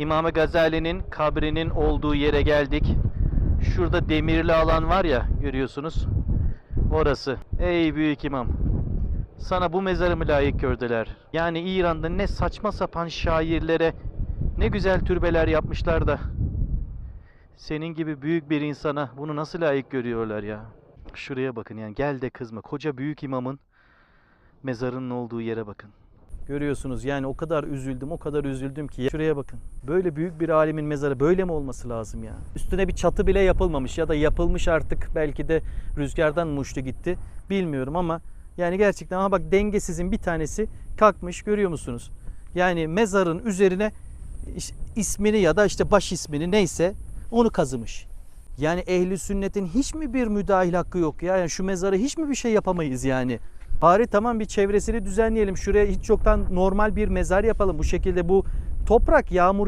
İmam Gazali'nin kabrinin olduğu yere geldik. Şurada demirli alan var ya görüyorsunuz. Orası. Ey büyük imam. Sana bu mezarı mı layık gördüler? Yani İran'da ne saçma sapan şairlere ne güzel türbeler yapmışlar da senin gibi büyük bir insana bunu nasıl layık görüyorlar ya? Şuraya bakın yani gel de kızma. Koca büyük imamın mezarının olduğu yere bakın. Görüyorsunuz yani o kadar üzüldüm, o kadar üzüldüm ki. Şuraya bakın. Böyle büyük bir alimin mezarı böyle mi olması lazım ya? Üstüne bir çatı bile yapılmamış ya da yapılmış artık belki de rüzgardan mı uçtu gitti bilmiyorum ama yani gerçekten ama bak dengesizin bir tanesi kalkmış görüyor musunuz? Yani mezarın üzerine ismini ya da işte baş ismini neyse onu kazımış. Yani ehli sünnetin hiç mi bir müdahil hakkı yok ya? Yani şu mezarı hiç mi bir şey yapamayız yani? Bari tamam bir çevresini düzenleyelim. Şuraya hiç yoktan normal bir mezar yapalım. Bu şekilde bu toprak yağmur